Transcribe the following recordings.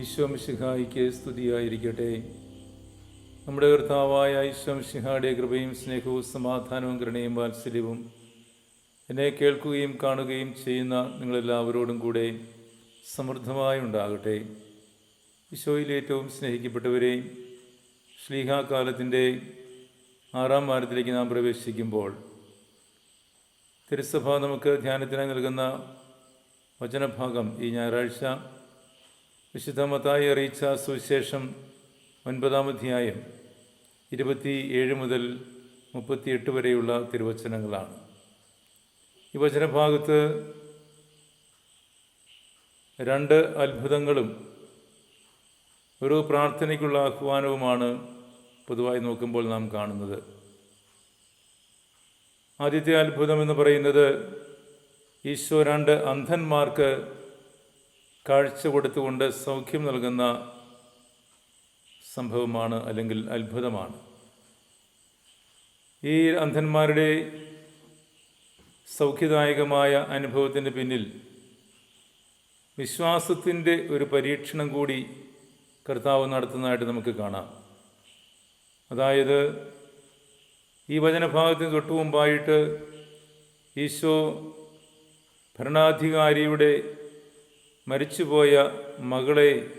ഈശ്വംഷിഹായിക്ക് സ്തുതിയായിരിക്കട്ടെ. നമ്മുടെ കർത്താവായ ഈശ്വംഷിഹായുടെ കൃപയും സ്നേഹവും സമാധാനവും കരുണയും വാത്സല്യവും എന്നെ കേൾക്കുകയും കാണുകയും ചെയ്യുന്ന നിങ്ങളെല്ലാവരോടും കൂടെ സമൃദ്ധമായി ഉണ്ടാകട്ടെ. ഈശോയിൽ ഏറ്റവും സ്നേഹിക്കപ്പെട്ടവരെ ശ്ലീഹാകാലത്തിന്റെ ആറാം വാരത്തിലേക്ക് നാം പ്രവേശിക്കുമ്പോൾ തിരുസഭ നമുക്ക് ധ്യാനത്തിനായി നൽകുന്ന വചനഭാഗം ഈ ഞായറാഴ്ച വിശുദ്ധ മത്തായി അറിയിച്ച സുവിശേഷം ഒൻപതാം അധ്യായം ഇരുപത്തി ഏഴ് മുതൽ മുപ്പത്തിയെട്ട് വരെയുള്ള തിരുവചനങ്ങളാണ്. ഈ വചനഭാഗത്ത് രണ്ട് അത്ഭുതങ്ങളും ഒരു പ്രാർത്ഥനയ്ക്കുള്ള ആഹ്വാനവുമാണ് പൊതുവായി നോക്കുമ്പോൾ നാം കാണുന്നത്. ആദ്യത്തെ അത്ഭുതം എന്ന് പറയുന്നത് ഈശോ രണ്ട് അന്ധന്മാർക്ക് കാഴ്ച കൊടുത്തുകൊണ്ട് സൗഖ്യം നൽകുന്ന സംഭവമാണ് അല്ലെങ്കിൽ അത്ഭുതമാണ്. ഈ അന്ധന്മാരുടെ സൗഖ്യദായകമായ അനുഭവത്തിന്റെ പിന്നിൽ വിശ്വാസത്തിന്റെ ഒരു പരീക്ഷണം കൂടി കർത്താവ് നടത്തുന്നതായിട്ട് നമുക്ക് കാണാം. അതായത് ഈ വചനഭാഗത്തിന് തൊട്ടു മുമ്പായിട്ട് ഈശോ ഭരണാധികാരിയുടെ മരിച്ചുപോയ മകളെ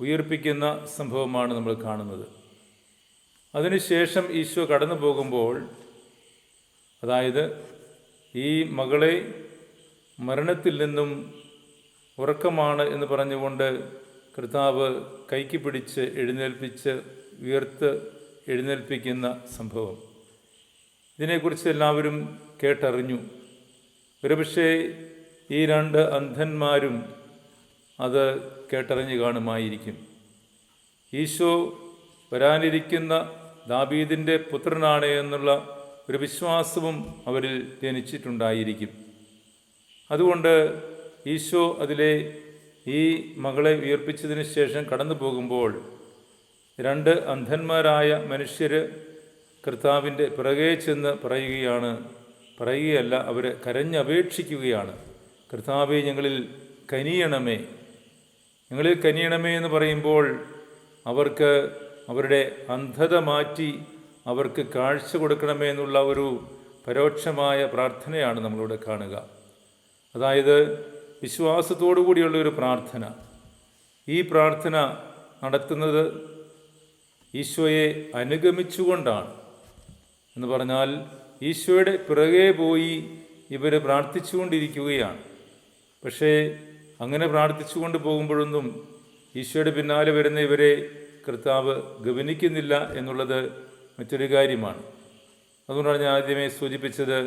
ഉയർപ്പിക്കുന്ന സംഭവമാണ് നമ്മൾ കാണുന്നത്. അതിനുശേഷം ഈശോ കടന്നു പോകുമ്പോൾ അതായത് ഈ മകളെ മരണത്തിൽ നിന്നും ഉറക്കമാണ് എന്ന് പറഞ്ഞുകൊണ്ട് കർത്താവ് കൈക്ക് പിടിച്ച് എഴുന്നേൽപ്പിച്ച് ഉയർത്ത് എഴുന്നേൽപ്പിക്കുന്ന സംഭവം. ഇതിനെക്കുറിച്ച് എല്ലാവരും കേട്ടറിഞ്ഞു. ഒരുപക്ഷെ ഈ രണ്ട് അന്ധന്മാരും അത് കേട്ടറിഞ്ഞു കാണുമായിരിക്കും. ഈശോ വരാനിരിക്കുന്ന ദാബീദിന്റെ പുത്രനാണ് എന്നുള്ള ഒരു വിശ്വാസവും അവരിൽ ജനിച്ചിട്ടുണ്ടായിരിക്കും. അതുകൊണ്ട് ഈശോ അതിലെ ഈ മകളെ ഉയർപ്പിച്ചതിന് ശേഷം കടന്നു പോകുമ്പോൾ രണ്ട് അന്ധന്മാരായ മനുഷ്യർ കർത്താവിന്റെ പിറകെ ചെന്ന് പറയുകയാണ് പറയുകയല്ല അവർ കരഞ്ഞപേക്ഷിക്കുകയാണ്. കർത്താവെ ഞങ്ങളിൽ കനിയണമേ. ഞങ്ങളിൽ കനിയണമേ എന്ന് പറയുമ്പോൾ അവർക്ക് അവരുടെ അന്ധത മാറ്റി അവർക്ക് കാഴ്ച കൊടുക്കണമേ എന്നുള്ള ഒരു പരോക്ഷമായ പ്രാർത്ഥനയാണ് നമ്മളിവിടെ കാണുക. അതായത് വിശ്വാസത്തോടു കൂടിയുള്ള ഒരു പ്രാർത്ഥന. ഈ പ്രാർത്ഥന നടത്തുന്നത് ഈശോയെ അനുഗമിച്ചുകൊണ്ടാണ്. എന്ന് പറഞ്ഞാൽ ഈശോയുടെ പിറകെ പോയി ഇവർ പ്രാർത്ഥിച്ചുകൊണ്ടിരിക്കുകയാണ്. പക്ഷേ അങ്ങനെ പ്രാർത്ഥിച്ചുകൊണ്ട് പോകുമ്പോഴൊന്നും ഈശോയുടെ പിന്നാലെ വരുന്ന ഇവരെ കർത്താവ് ഗവനിക്കുന്നില്ല എന്നുള്ളത് മറ്റൊരു കാര്യമാണ്. അതുകൊണ്ടാണ് ഞാൻ ആദ്യമേ സൂചിപ്പിച്ചത്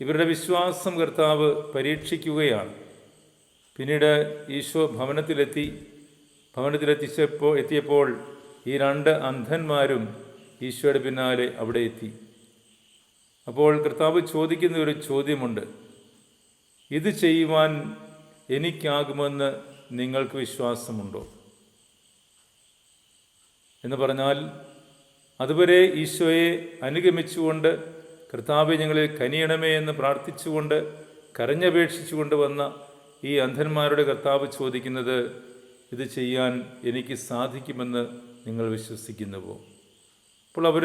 ഇവരുടെ വിശ്വാസം കർത്താവ് പരീക്ഷിക്കുകയാണ്. പിന്നീട് ഈശോ ഭവനത്തിലെത്തി. ഭവനത്തിലെത്തിച്ചപ്പോൾ എത്തിയപ്പോൾ ഈ രണ്ട് അന്ധന്മാരും ഈശോയുടെ പിന്നാലെ അവിടെ എത്തി. അപ്പോൾ കർത്താവ് ചോദിക്കുന്ന ഒരു ചോദ്യമുണ്ട്. ഇത് ചെയ്യുവാൻ എനിക്കാകുമെന്ന് നിങ്ങൾക്ക് വിശ്വാസമുണ്ടോ? എന്ന് പറഞ്ഞാൽ അതുവരെ ഈശോയെ അനുഗമിച്ചുകൊണ്ട് കർത്താവ് ഞങ്ങളിൽ കനിയണമേ എന്ന് പ്രാർത്ഥിച്ചുകൊണ്ട് കരഞ്ഞപേക്ഷിച്ചുകൊണ്ട് വന്ന ഈ അന്ധന്മാരുടെ കർത്താവ് ചോദിക്കുന്നത് ഇത് ചെയ്യാൻ എനിക്ക് സാധിക്കുമെന്ന് നിങ്ങൾ വിശ്വസിക്കുന്നുവോ? അപ്പോൾ അവർ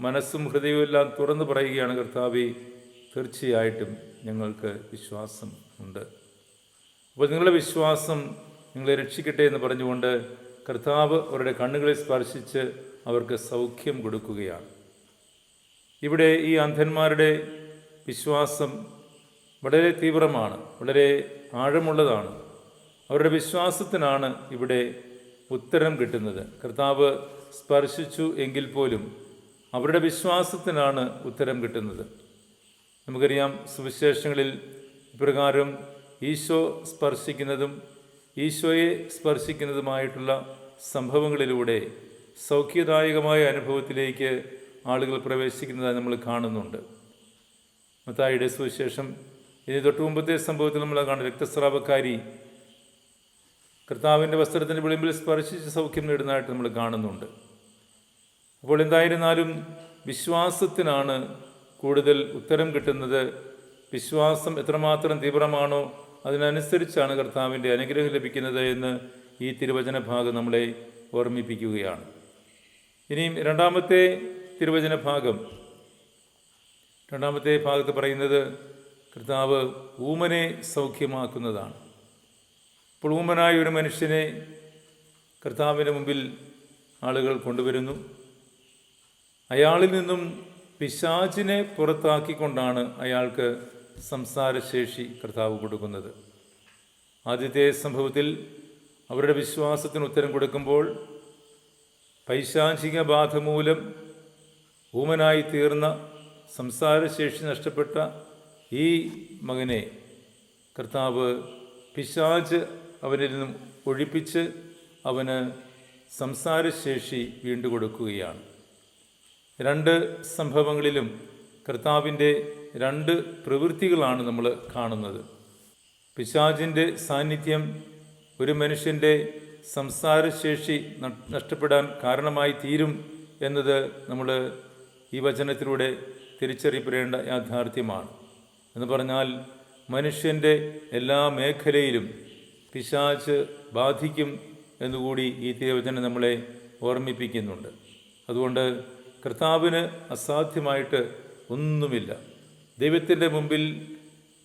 മനസ്സും ഹൃദയവും എല്ലാം തുറന്നു പറയുകയാണ് കർത്താവി തീർച്ചയായിട്ടും ഞങ്ങൾക്ക് വിശ്വാസം ഉണ്ട്. അപ്പോൾ നിങ്ങളുടെ വിശ്വാസം നിങ്ങളെ രക്ഷിക്കട്ടെ എന്ന് പറഞ്ഞുകൊണ്ട് കർത്താവ് അവരുടെ കണ്ണുകളെ സ്പർശിച്ച് അവർക്ക് സൗഖ്യം കൊടുക്കുകയാണ്. ഇവിടെ ഈ അന്ധന്മാരുടെ വിശ്വാസം വളരെ തീവ്രമാണ് വളരെ ആഴമുള്ളതാണ്. അവരുടെ വിശ്വാസത്തിനാണ് ഇവിടെ ഉത്തരം കിട്ടുന്നത്. കർത്താവ് സ്പർശിച്ചു എങ്കിൽ പോലും അവരുടെ വിശ്വാസത്തിനാണ് ഉത്തരം കിട്ടുന്നത്. നമുക്കറിയാം സുവിശേഷങ്ങളിൽ ഇപ്രകാരം ഈശോ സ്പർശിക്കുന്നതും ഈശോയെ സ്പർശിക്കുന്നതുമായിട്ടുള്ള സംഭവങ്ങളിലൂടെ സൗഖ്യദായകമായ അനുഭവത്തിലേക്ക് ആളുകൾ പ്രവേശിക്കുന്നതായി നമ്മൾ കാണുന്നുണ്ട്. മത്തായിയുടെ സുവിശേഷം ഇനി തൊട്ട് മുമ്പത്തെ സംഭവത്തിൽ നമ്മൾ കാണും. രക്തസ്രാവക്കാരി കർത്താവിന്റെ വസ്ത്രത്തിന്റെ വിളിമ്പിൽ സ്പർശിച്ച് സൗഖ്യം നേടുന്നതായിട്ട് നമ്മൾ കാണുന്നുണ്ട്. അപ്പോൾ എന്തായിരുന്നാലും വിശ്വാസത്തിനാണ് കൂടുതൽ ഉത്തരം കിട്ടുന്നത്. വിശ്വാസം എത്രമാത്രം തീവ്രമാണോ അതിനനുസരിച്ചാണ് കർത്താവിന്റെ അനുഗ്രഹം ലഭിക്കുന്നത് എന്ന് ഈ തിരുവചന ഭാഗം നമ്മളെ ഓർമ്മിപ്പിക്കുകയാണ്. ഇനിയും രണ്ടാമത്തെ തിരുവചന ഭാഗം രണ്ടാമത്തെ ഭാഗത്ത് പറയുന്നത് കർത്താവ് ഊമനെ സൗഖ്യമാക്കുന്നതാണ്. ഇപ്പോൾ ഊമനായ ഒരു മനുഷ്യനെ കർത്താവിന്റെ മുമ്പിൽ ആളുകൾ കൊണ്ടുവരുന്നു. അയാളിൽ നിന്നും പിശാചിനെ പുറത്താക്കിക്കൊണ്ടാണ് അയാൾക്ക് സംസാരശേഷി കർത്താവ് കൊടുക്കുന്നത്. ആദ്യത്തെ സംഭവത്തിൽ അവരുടെ വിശ്വാസത്തിന് ഉത്തരം കൊടുക്കുമ്പോൾ പൈശാചിക ബാധ മൂലം ഊമനായി തീർന്ന സംസാരശേഷി നഷ്ടപ്പെട്ട ഈ മകനെ കർത്താവ് പിശാജ് അവനിൽ നിന്നും ഒഴിപ്പിച്ച് അവന് സംസാരശേഷി വീണ്ടുകൊടുക്കുകയാണ് രണ്ട് സംഭവങ്ങളിലും കർത്താവിന്റെ രണ്ട് പ്രവൃത്തികളാണ് നമ്മൾ കാണുന്നത്. പിശാചിന്റെ സാന്നിധ്യം ഒരു മനുഷ്യന്റെ സംസാരശേഷി നഷ്ടപ്പെടാൻ കാരണമായി തീരും എന്നത് നമ്മൾ ഈ വചനത്തിലൂടെ തിരിച്ചറിയപ്പെടേണ്ട യാഥാർത്ഥ്യമാണ്. എന്ന് പറഞ്ഞാൽ മനുഷ്യന്റെ എല്ലാ മേഖലയിലും പിശാച്ച് ബാധിക്കും എന്നുകൂടി ഈ തിരുവചനം നമ്മളെ ഓർമ്മിപ്പിക്കുന്നുണ്ട്. അതുകൊണ്ട് കർത്താവിന് അസാധ്യമായിട്ട് ഒന്നുമില്ല. ദൈവത്തിന്റെ മുമ്പിൽ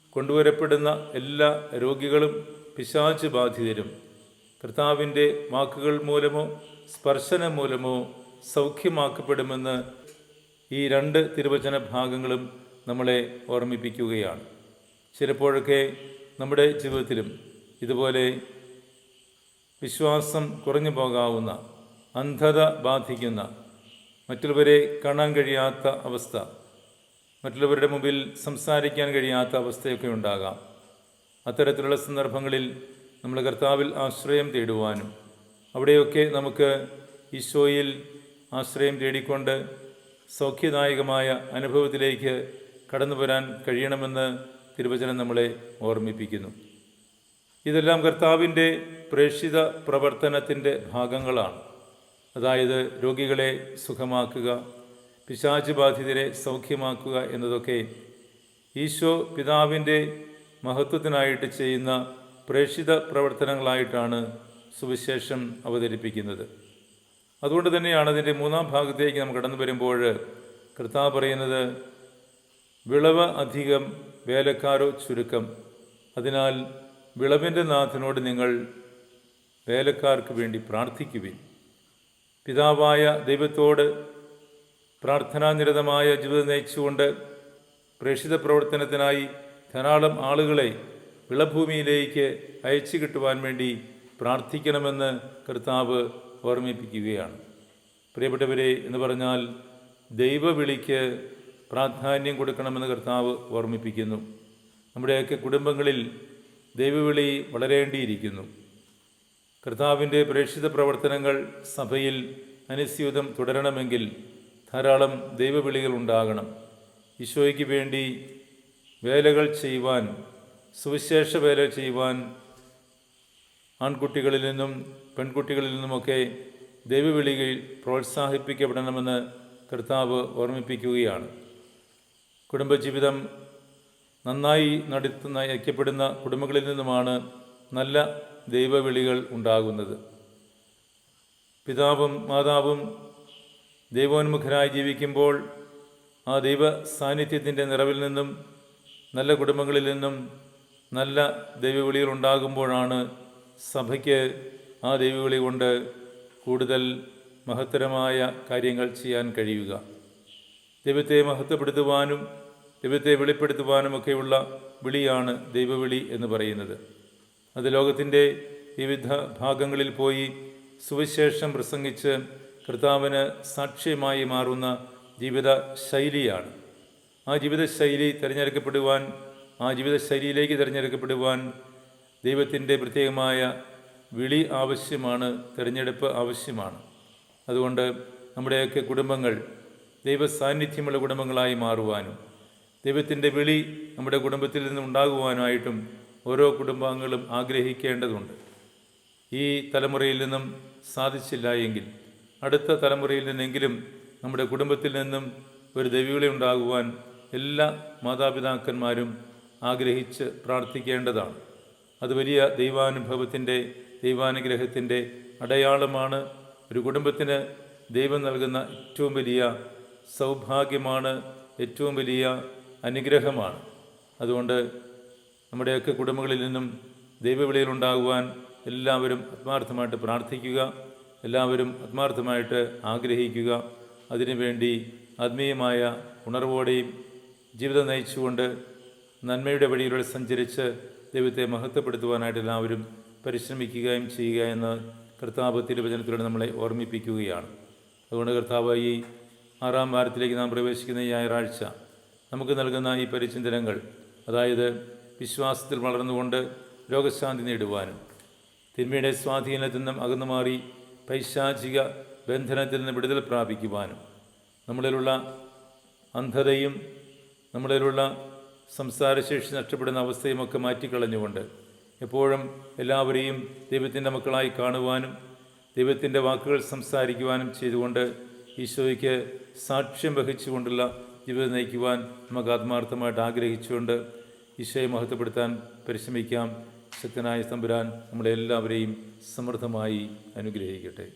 കൊണ്ടുവരപ്പെടുന്ന എല്ലാ രോഗികളും പിശാച് ബാധിതരും. കർത്താവിന്റെ വാക്കുകൾ മൂലമോ സ്പർശനം മൂലമോ സൗഖ്യമാക്കപ്പെടുമെന്ന് ഈ രണ്ട് തിരുവചന ഭാഗങ്ങളും നമ്മളെ ഓർമ്മിപ്പിക്കുകയാണ്. ചിലപ്പോഴൊക്കെ നമ്മുടെ ജീവിതത്തിലും ഇതുപോലെ വിശ്വാസം കുറഞ്ഞു പോകാവുന്ന അന്ധത ബാധിക്കുന്ന മറ്റുള്ളവരെ കാണാൻ കഴിയാത്ത അവസ്ഥ മറ്റുള്ളവരുടെ മുമ്പിൽ സംസാരിക്കാൻ കഴിയാത്ത അവസ്ഥയൊക്കെ ഉണ്ടാകാം. അത്തരത്തിലുള്ള സന്ദർഭങ്ങളിൽ നമ്മൾ കർത്താവിൽ ആശ്രയം തേടുവാനും അവിടെയൊക്കെ നമുക്ക് ഈശോയിൽ ആശ്രയം തേടിക്കൊണ്ട് സൗഖ്യദായകമായ അനുഭവത്തിലേക്ക് കടന്നു വരാൻ കഴിയണമെന്ന് തിരുവചനം നമ്മളെ ഓർമ്മിപ്പിക്കുന്നു. ഇതെല്ലാം കർത്താവിന്റെ പ്രേക്ഷിത പ്രവർത്തനത്തിന്റെ ഭാഗങ്ങളാണ്. അതായത് രോഗികളെ സുഖമാക്കുക പിശാച് ബാധിതരെ സൗഖ്യമാക്കുക എന്നതൊക്കെ ഈശോ പിതാവിന്റെ മഹത്വത്തിനായിട്ട് ചെയ്യുന്ന പ്രേക്ഷിത പ്രവർത്തനങ്ങളായിട്ടാണ് സുവിശേഷം അവതരിപ്പിക്കുന്നത്. അതുകൊണ്ട് തന്നെയാണ് അതിന്റെ മൂന്നാം ഭാഗത്തേക്ക് നാം കടന്നു വരുമ്പോൾ കർത്താവ് പറയുന്നത് വിളവ് അധികം വേലക്കാരോ ചുരുക്കം. അതിനാൽ വിളവിന്റെ നാഥനോട് നിങ്ങൾ വേലക്കാർക്ക് വേണ്ടി പ്രാർത്ഥിക്കുവിൻ. പിതാവായ ദൈവത്തോട് പ്രാർത്ഥനാനിരതമായ ജീവിതം നയിച്ചുകൊണ്ട് പ്രേക്ഷിത പ്രവർത്തനത്തിനായി ധാരാളം ആളുകളെ വിളഭൂമിയിലേക്ക് അയച്ചു കിട്ടുവാൻ വേണ്ടി പ്രാർത്ഥിക്കണമെന്ന് കർത്താവ് ഓർമ്മിപ്പിക്കുകയാണ്. പ്രിയപ്പെട്ടവരെ എന്ന് പറഞ്ഞാൽ ദൈവവിളിക്ക് പ്രാധാന്യം കൊടുക്കണമെന്ന് കർത്താവ് ഓർമ്മിപ്പിക്കുന്നു. നമ്മുടെയൊക്കെ കുടുംബങ്ങളിൽ ദൈവവിളി വളരേണ്ടിയിരിക്കുന്നു. കർത്താവിന്റെ പ്രേക്ഷിത പ്രവർത്തനങ്ങൾ സഭയിൽ അനുസ്യൂതം തുടരണമെങ്കിൽ ധാരാളം ദൈവവിളികൾ ഉണ്ടാകണം. ഈശോയ്ക്ക് വേണ്ടി വേലകൾ ചെയ്യുവാൻ സുവിശേഷ വേല ചെയ്യുവാൻ ആൺകുട്ടികളിൽ നിന്നും പെൺകുട്ടികളിൽ നിന്നുമൊക്കെ ദൈവവിളികൾ പ്രോത്സാഹിപ്പിക്കപ്പെടണമെന്ന് കർത്താവ് ഓർമ്മിപ്പിക്കുകയാണ്. കുടുംബജീവിതം നന്നായി നടത്തു നയിക്കപ്പെടുന്ന കുടുംബങ്ങളിൽ നിന്നുമാണ് നല്ല ദൈവവിളികൾ ഉണ്ടാകുന്നത്. പിതാവും മാതാവും ദൈവോന്മുഖരായി ജീവിക്കുമ്പോൾ ആ ദൈവ സാന്നിധ്യത്തിന്റെ നിറവിൽ നിന്നും നല്ല കുടുംബങ്ങളിൽ നിന്നും നല്ല ദൈവവിളികൾ ഉണ്ടാകുമ്പോഴാണ് സഭയ്ക്ക് ആ ദൈവവിളി കൊണ്ട് കൂടുതൽ മഹത്തരമായ കാര്യങ്ങൾ ചെയ്യാൻ കഴിയുക. ദൈവത്തെ മഹത്വപ്പെടുത്തുവാനും ദൈവത്തെ വെളിപ്പെടുത്തുവാനുമൊക്കെയുള്ള വിളിയാണ് ദൈവവിളി എന്ന് പറയുന്നത്. അത് ലോകത്തിന്റെ വിവിധ ഭാഗങ്ങളിൽ പോയി സുവിശേഷം പ്രസംഗിച്ച് കർത്താവിന് സാക്ഷ്യമായി മാറുന്ന ജീവിത ശൈലിയാണ് ആ ജീവിതശൈലി തിരഞ്ഞെടുക്കപ്പെടുവാൻ ആ ജീവിതശൈലിയിലേക്ക് തിരഞ്ഞെടുക്കപ്പെടുവാൻ ദൈവത്തിന്റെ പ്രത്യേകമായ വിളി ആവശ്യമാണ് തിരഞ്ഞെടുപ്പ് ആവശ്യമാണ്. അതുകൊണ്ട് നമ്മുടെയൊക്കെ കുടുംബങ്ങൾ ദൈവ സാന്നിധ്യമുള്ള കുടുംബങ്ങളായി മാറുവാനും ദൈവത്തിന്റെ വിളി നമ്മുടെ കുടുംബത്തിൽ നിന്ന് ഉണ്ടാകുവാനായിട്ടും ഓരോ കുടുംബാംഗങ്ങളും ആഗ്രഹിക്കേണ്ടതുണ്ട്. ഈ തലമുറയിൽ നിന്നും സാധിച്ചില്ല എങ്കിൽ അടുത്ത തലമുറയിൽ നിന്നെങ്കിലും നമ്മുടെ കുടുംബത്തിൽ നിന്നും ഒരു ദൈവികളെ ഉണ്ടാകുവാൻ എല്ലാ മാതാപിതാക്കന്മാരും ആഗ്രഹിച്ച് പ്രാർത്ഥിക്കേണ്ടതാണ്. അത് വലിയ ദൈവാനുഭവത്തിന്റെ ദൈവാനുഗ്രഹത്തിന്റെ അടയാളമാണ്. ഒരു കുടുംബത്തിന് ദൈവം നൽകുന്ന ഏറ്റവും വലിയ സൗഭാഗ്യമാണ് ഏറ്റവും വലിയ അനുഗ്രഹമാണ്. അതുകൊണ്ട് നമ്മുടെയൊക്കെ കുടുംബങ്ങളിൽ നിന്നും ദൈവവിളിയിലുണ്ടാകുവാൻ എല്ലാവരും ആത്മാർത്ഥമായിട്ട് പ്രാർത്ഥിക്കുക. എല്ലാവരും ആത്മാർത്ഥമായിട്ട് ആഗ്രഹിക്കുക. അതിനുവേണ്ടി ആത്മീയമായ ഉണർവോടെയും ജീവിതം നയിച്ചുകൊണ്ട് നന്മയുടെ വഴിയിലൂടെ സഞ്ചരിച്ച് ദൈവത്തെ മഹത്വപ്പെടുത്തുവാനായിട്ട് എല്ലാവരും പരിശ്രമിക്കുകയും ചെയ്യുക എന്ന് കർത്താവ് തിരുവചനത്തിലൂടെ നമ്മളെ ഓർമ്മിപ്പിക്കുകയാണ്. അതുകൊണ്ട് കർത്താവ് ഈ ആറാം വാരത്തിലേക്ക് നാം പ്രവേശിക്കുന്ന ഈ ഞായറാഴ്ച നമുക്ക് നൽകുന്ന ഈ പരിചിന്തനങ്ങൾ അതായത് വിശ്വാസത്തിൽ വളർന്നുകൊണ്ട് രോഗശാന്തി നേടുവാനും തിന്മയുടെ സ്വാധീനത്തിൽ നിന്നും അകന്നു മാറി പൈശാചിക ബന്ധനത്തിൽ നിന്ന് വിടുതൽ പ്രാപിക്കുവാനും നമ്മളിലുള്ള അന്ധതയും നമ്മളിലുള്ള സംസാരശേഷി നഷ്ടപ്പെടുന്ന അവസ്ഥയുമൊക്കെ മാറ്റിക്കളഞ്ഞുകൊണ്ട് എപ്പോഴും എല്ലാവരെയും ദൈവത്തിന്റെ മക്കളായി കാണുവാനും ദൈവത്തിന്റെ വാക്കുകൾ സംസാരിക്കുവാനും ചെയ്തുകൊണ്ട് ഈശോയ്ക്ക് സാക്ഷ്യം വഹിച്ചുകൊണ്ടുള്ള ജീവിതം നയിക്കുവാൻ നമുക്ക് ആത്മാർത്ഥമായിട്ട് ആഗ്രഹിച്ചുകൊണ്ട് ഈശോയെ മഹത്വപ്പെടുത്താൻ പരിശ്രമിക്കാം. ശക്തനായ തമ്പുരാൻ നമ്മളെല്ലാവരെയും സമൃദ്ധമായി അനുഗ്രഹിക്കട്ടെ.